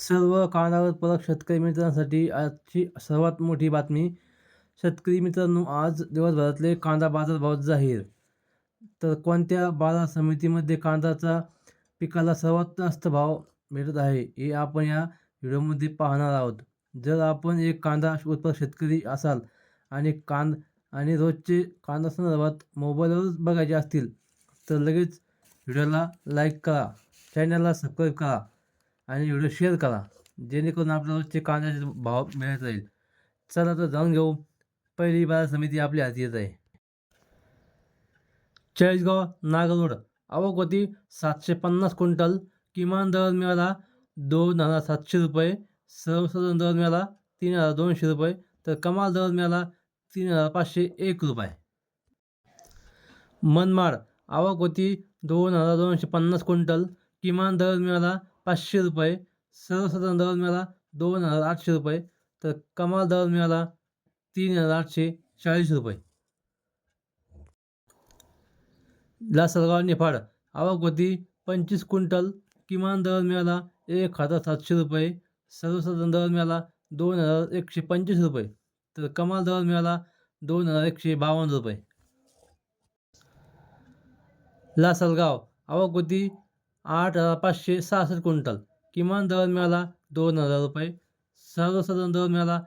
सर्व कानावर परत शेतकरी मित्रांसाठी आजची सर्वात मोठी बातमी. शेतकरी मित्रांनो आज दिवसभरातले कांदा बाजारभाव जाहीर. तर कोणत्या बाजार समितीमध्ये कांद्याचा पिकाला सर्वात जास्त भाव भेटत आहे हे आपण या व्हिडिओमध्ये पाहणार आहोत. जर आपण एक कांदा उत्पादक शेतकरी असाल आणि कांद आणि रोजचे कांदा संदर्भात मोबाईलवरच बघायचे असतील तर लगेच व्हिडिओला लाईक करा चॅनलला सबस्क्राईब करा. आणि व्हिडिओ शेअर करा. जेणेकरून आपल्याला रोजचे कांद्याचे भाव मिळत राहील. चला तर जाऊन घेऊ. पहिली बाजार समिती आपल्या हाती येत आहे. चाळीसगाव नागरोड आवक होती सातशे पन्नास क्विंटल. किमान दर मिळाला दोन हजार सातशे रुपये. सर्वसाधारण दर मिळाला तीन हजार दोनशे रुपये. तर कमाल दर मिळाला तीन हजार पाचशे एक रुपये. मनमाड. आवक होती दोन हजार दोनशे पन्नास क्विंटल. किमान दर मिळाला पाचशे रुपये. सर्वसाधारण दर मिळाला दोन हजार आठशे रुपये. तर कमाल दर मिळाला तीन हजार आठशे चाळीस रुपये. लासलगाव निफाड. आवक होती पंचवीस क्विंटल. किमान दर मिळाला एक हजार सातशे रुपये. सर्वसाधारण दर मिळाला दोन हजार एकशे पंचवीस रुपये. तर कमाल दर मिळाला दोन हजार एकशे बावन्न रुपये. लासलगाव. आवक होती आठ हजार पाचशे सहासष्ट क्विंटल. किमान दर मिळाला दोन हजार रुपये. सर्वसाधारण दर मिळाला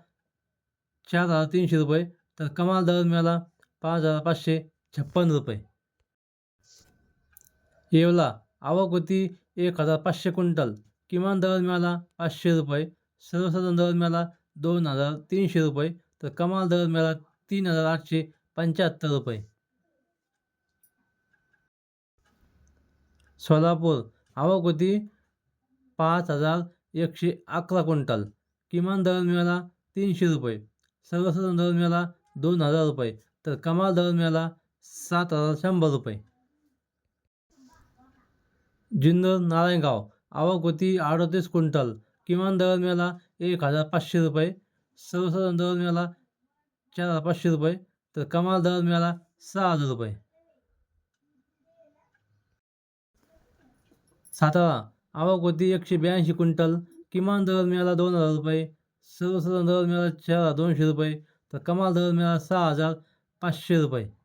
चार हजार तीनशे रुपये. तर कमाल दर मिळाला पाच हजार पाचशे छप्पन रुपये. येवला आवक होती एक हजार पाचशे क्विंटल. किमान दर मिळाला पाचशे रुपये. सर्वसाधारण दर मिळाला दोन हजार तीनशे रुपये. तर कमाल दर मिळाला तीन हजार आठशे पंच्याहत्तर रुपये. सोलापूर. आवक होती पाच हजार एकशे अकरा क्विंटल. किमान दर मिळाला तीनशे रुपये. सर्वसाधारण दर मिळाला दोन हजार रुपये. तर कमाल दर मिळाला सात हजार शंभर रुपये. जुन्नर नारायणगाव. आवक होती अडतीस क्विंटल. किमान दर मिळाला एक हजार पाचशे रुपये. सर्वसाधारण दर मिळाला चार हजार पाचशे रुपये. तर कमाल दर मिळाला सहा हजार रुपये. सातारा आवक होती एकशे ब्याऐंशी क्विंटल. किमान दर मिळाला दोन हजार रुपये. सर्वसाधारण दर मिळाला चार दोनशे रुपये. तर कमाल दर मिळाला सहा हजार पाचशे रुपये.